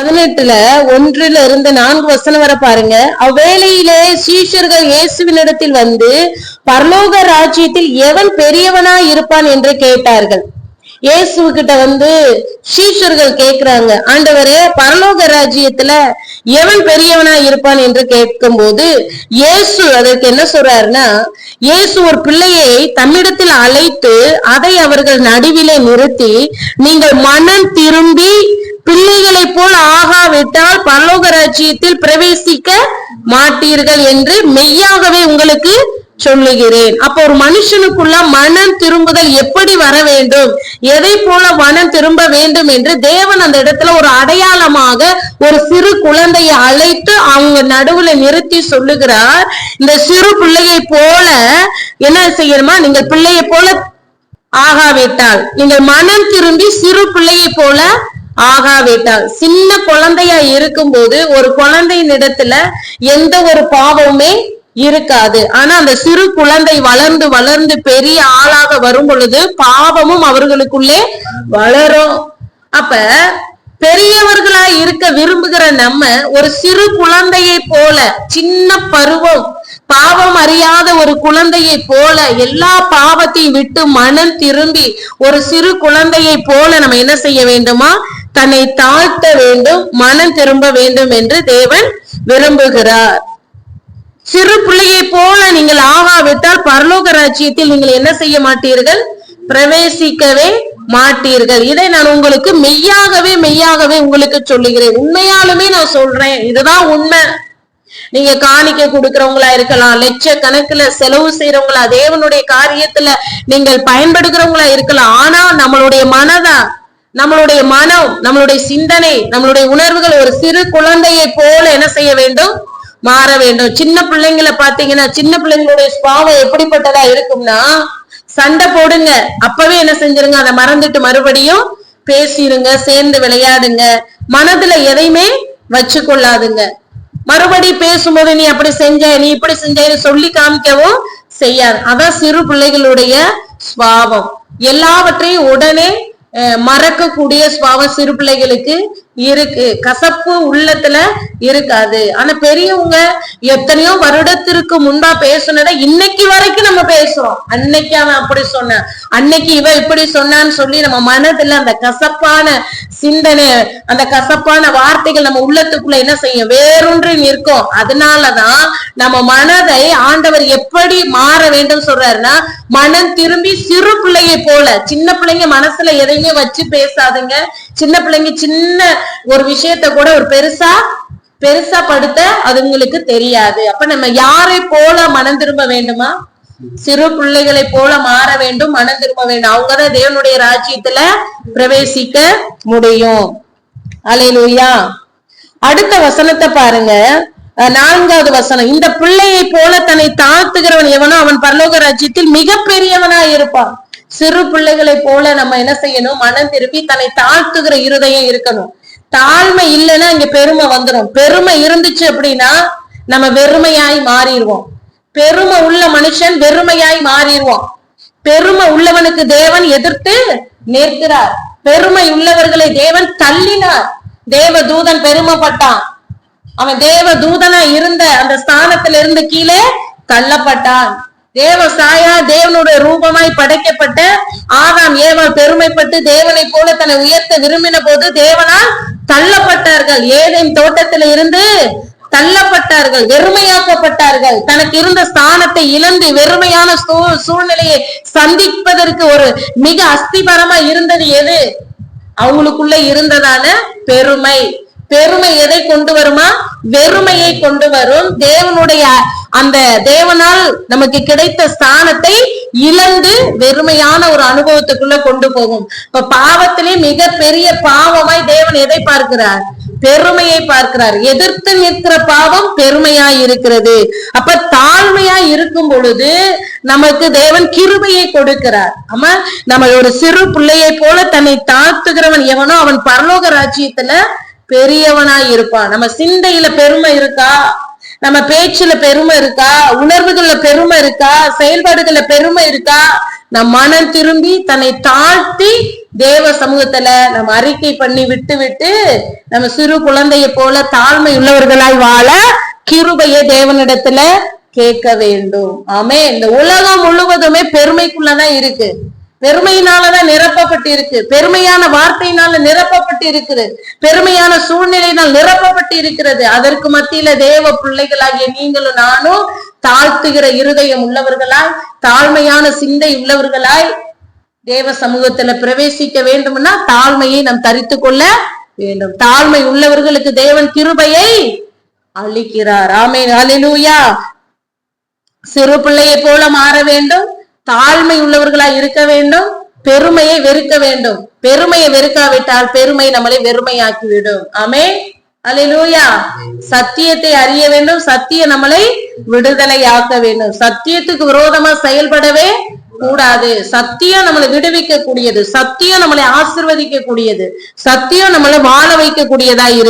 பதினெட்டுல ஒன்றுல இருந்து நான்கு வசனம் வர பாருங்க. அவ்வேளையிலே சீஷர்கள் இயேசுவினிடத்தில் வந்து பரலோக ராஜ்யத்தில் எவன் பெரியவனா இருப்பான் என்று கேட்டார்கள். இயேசு கிட்ட வந்து சீஷர்கள் கேக்குறாங்க. ஆண்டவரே பரலோக ராஜ்யத்துல எவன் பெரியவனா இருப்பான் என்று கேட்கும் போது இயேசு அதற்கு என்ன சொல்றாருன்னா இயேசு ஒரு பிள்ளையை தம்மிடத்தில் அழைத்து அதை அவர்கள் நடுவிலே நிறுத்தி நீங்கள் மனம் திரும்பி பிள்ளைகளைப் போல் ஆகாவிட்டால் பரலோக ராஜ்யத்தில் பிரவேசிக்க மாட்டீர்கள் என்று மெய்யாகவே உங்களுக்கு சொல்லுகிறேன். அப்ப ஒரு மனுஷனுக்குள்ள மனம் திரும்புதல் எப்படி வர வேண்டும்? எதை போல மனம் திரும்ப வேண்டும் என்று தேவன் அந்த இடத்துல ஒரு அடையாளமாக ஒரு சிறு குழந்தையை அழைத்து அவங்க நடுவுல நிறுத்தி சொல்லுகிறார். இந்த சிறு பிள்ளையை போல என்ன செய்யணுமா? நீங்கள் பிள்ளையை போல ஆகாவிட்டால். நீங்கள் மனம் திரும்பி சிறு பிள்ளையை போல ஆகாவிட்டால். சின்ன குழந்தையா இருக்கும்போது ஒரு குழந்தையின் இடத்துல எந்த ஒரு பாவமுமே இருக்காது. ஆனா அந்த சிறு குழந்தை வளர்ந்து வளர்ந்து பெரிய ஆளாக வரும் பொழுது பாவமும் அவர்களுக்குள்ளே வளரும். அப்ப பெரியவர்களா இருக்க விரும்புகிற நம்ம ஒரு சிறு குழந்தையை போல சின்ன பருவம் பாவம் அறியாத ஒரு குழந்தையை போல எல்லா பாவத்தையும் விட்டு மனம் திரும்பி ஒரு சிறு குழந்தையை போல நம்ம என்ன செய்ய வேண்டுமா? தன்னை தாழ்த்த வேண்டும் மனம் திரும்ப வேண்டும் என்று தேவன் விரும்புகிறார். சிறு பிள்ளையை போல நீங்கள் ஆகாவிட்டால் பரலோக ராஜ்யத்தில் நீங்கள் என்ன செய்ய மாட்டீர்கள்? பிரவேசிக்கவே மாட்டீர்கள். இதை நான் உங்களுக்கு மெய்யாகவே மெய்யாகவே உங்களுக்கு சொல்லுகிறேன். உண்மையாலுமே நான் சொல்றேன். இதுதான் உண்மை. நீங்க காணிக்க கொடுக்கறவங்களா இருக்கலாம் லட்ச கணக்குல செலவு செய்யறவங்களா தேவனுடைய காரியத்துல நீங்கள் பயன்படுகிறவங்களா இருக்கலாம். ஆனா நம்மளுடைய மனதா நம்மளுடைய மனம் நம்மளுடைய சிந்தனை நம்மளுடைய உணர்வுகள் ஒரு சிறு குழந்தையை போல என்ன செய்ய வேண்டும்? மாற வேண்டும். சின்ன பிள்ளைங்களை பாத்தீங்கன்னா சின்ன பிள்ளைங்களுடைய சுபாவம் எப்படிப்பட்டதா இருக்கும்னா சண்டை போடுங்க. அப்பவே என்ன செஞ்சிருங்க? அதை மறந்துட்டு மறுபடியும் பேசிடுங்க சேர்ந்து விளையாடுங்க. மனதுல எதையுமே வச்சு கொள்ளாதுங்க மறுபடி பேசும்போது நீ அப்படி செஞ்ச நீ இப்படி செஞ்சன்னு சொல்லி காமிக்கவும் செய்யாது. அதான் சிறு பிள்ளைகளுடைய சுவாவம் எல்லாவற்றையும் உடனே மறக்கக்கூடிய சுவாவம் சிறு பிள்ளைகளுக்கு இருக்கு. கசப்பு உள்ளத்துல இருக்காது. ஆனா பெரியவங்க எத்தனையோ வருடத்திற்கு முன்பா பேசுனதை இன்னைக்கு வரைக்கும் நம்ம பேசுறோம். அன்னைக்கு அவன் அப்படி சொன்னான் அன்னைக்கு இவ இப்படி சொன்னான்னு சொல்லி நம்ம மனதுல அந்த கசப்பான சிந்தனை அந்த கசப்பான வார்த்தைகள் நம்ம உள்ளத்துக்குள்ள என்ன செய்யும்? வேறொன்று நிற்கும். அதனாலதான் நம்ம மனதை ஆண்டவர் எப்படி மாற வேண்டும் சொல்றாருன்னா மனம் திரும்பி சிறு பிள்ளையை போல சின்ன பிள்ளைங்க மனசுல எதையுமே வச்சு பேசாதுங்க. சின்ன பிள்ளைங்க சின்ன ஒரு விஷயத்த கூட ஒரு பெருசா பெருசா படுத்த அதுங்களுக்கு தெரியாது. அப்ப நம்ம யாரை போல மனம் திரும்ப வேண்டுமா? சிறு பிள்ளைகளை போல மாற வேண்டும் மனம் திரும்ப வேண்டும். அவங்கதான் தேவனுடைய ராஜ்யத்துல பிரவேசிக்க முடியும். அலையிலுயா. அடுத்த வசனத்தை பாருங்க. நான்காவது வசனம். இந்த பிள்ளையை போல தன்னை தாழ்த்துகிறவன் எவனோ அவன் பரலோக ராஜ்யத்தில் மிகப்பெரியவனா இருப்பான். சிறு பிள்ளைகளை போல நம்ம என்ன செய்யணும்? மனம் திருப்பி தன்னை தாழ்த்துகிற இருதயம் இருக்கணும். தாழ்மை இல்லைன்னா இங்க பெருமை வந்துடும் பெருமை இருந்துச்சு அப்படின்னா நம்ம வெறுமையாய் மாறிடுவோம். பெருமை உள்ள மனுஷன் வெறுமையாய் மாறிடுவோம் பெருமை உள்ளவனுக்கு தேவன் எதிர்த்து நிற்கிறார். பெருமை உள்ளவர்களை தேவன் தள்ளினார். தேவ தூதன் பெருமைப்பட்டான். அவன் தேவ தூதனா இருந்த அந்த ஸ்தானத்துல இருந்து கீழே தள்ளப்பட்டான். தேவ சாயா தேவனுடைய ரூபமாய் படைக்கப்பட்ட ஆதாம் ஏவாள் பெருமைப்பட்டு தேவனை போல தன்னை உயர்த்த விரும்பின போது தேவனால் தள்ளப்பட்டார்கள். ஏதேன் தோட்டத்துல இருந்து தள்ளப்பட்டார்கள் வெறுமையாக்கப்பட்டார்கள். தனக்கு இருந்த ஸ்தானத்தை இழந்து வெறுமையான சூ- சூழ்நிலையை சந்திப்பதற்கு ஒரு மிக அஸ்திபரமா இருந்தது எது? அவங்களுக்குள்ள இருந்ததான பெருமை. பெருமை எதை கொண்டு வருமா? வெறுமையை கொண்டு வரும். தேவனுடைய அந்த தேவனால் நமக்கு கிடைத்த ஸ்தானத்தை இழந்து வெறுமையான ஒரு அனுபவத்துக்குள்ள கொண்டு போகும். இப்ப பாவத்திலே மிக பெரிய பாவமாய் தேவன் எதை பார்க்கிறார்? பெருமையை பார்க்கிறார். எதிர்த்து நிற்கிற பாவம் பெருமையாய் இருக்கிறது. அப்ப தாழ்மையா இருக்கும் பொழுது நமக்கு தேவன் கிருபையை கொடுக்கிறார். ஆமா? நம்ம ஒரு சிறு பிள்ளையை போல தன்னை தாழ்த்துகிறவன் எவனோ அவன் பரலோக ராஜ்யத்துல பெரியவனாய் இருப்பான். நம்ம சிந்தையில பெருமை இருக்கா? நம்ம பேச்சுல பெருமை இருக்கா? உணர்வுகள்ல பெருமை இருக்கா? செயல்பாடுகள்ல பெருமை இருக்கா? நம் மனம் திரும்பி தன்னை தாழ்த்தி தேவ சமூகத்துல நம்ம அறிக்கை பண்ணி விட்டு விட்டு நம்ம சிறு குழந்தையை போல தாழ்மை உள்ளவர்களாய் வாழ கிருபைய தேவனிடத்துல கேட்க வேண்டும். ஆமே இந்த உலகம் முழுவதுமே பெருமைக்குள்ளதான் இருக்கு. பெருமையினாலதான் நிரப்பப்பட்டு இருக்கு பெருமையான வார்த்தையினால நிரப்பப்பட்டு இருக்குது பெருமையான சூழ்நிலையினால் நிரப்பப்பட்டு இருக்கிறது அதற்கு மத்தியில தேவ பிள்ளைகளாகிய நீங்களும் நானும் தாழ்த்துகிற இருதயம் உள்ளவர்களாய் தாழ்மையான சிந்தை உள்ளவர்களாய் தேவ சமூகத்துல பிரவேசிக்க வேண்டும்னா தாழ்மையை நாம் தரித்து கொள்ள வேண்டும். தாழ்மை உள்ளவர்களுக்கு தேவன் கிருபையை அளிக்கிறார். ஆமே அலிலூயா சிறு பிள்ளையை போல மாற வேண்டும். தாழ்மை உள்ளவர்களாய் இருக்க வேண்டும் பெருமையை வெறுக்க வேண்டும். பெருமையை வெறுக்காவிட்டால் பெருமை நம்மளை வெறுமையாக்கிவிடும். ஆமே அல்லேலூயா. சத்தியத்தை அறிய வேண்டும் சத்தியம் நம்மளை விடுதலையாக்க வேண்டும். சத்தியத்துக்கு விரோதமா செயல்படவே கூடாது. சத்தியம் நம்மளை விடுவிக்க கூடியது சத்தியம் நம்மளை ஆசிர்வதிக்க கூடியது சத்தியம் நம்மளை வாழ வைக்க கூடியதா இருக்கு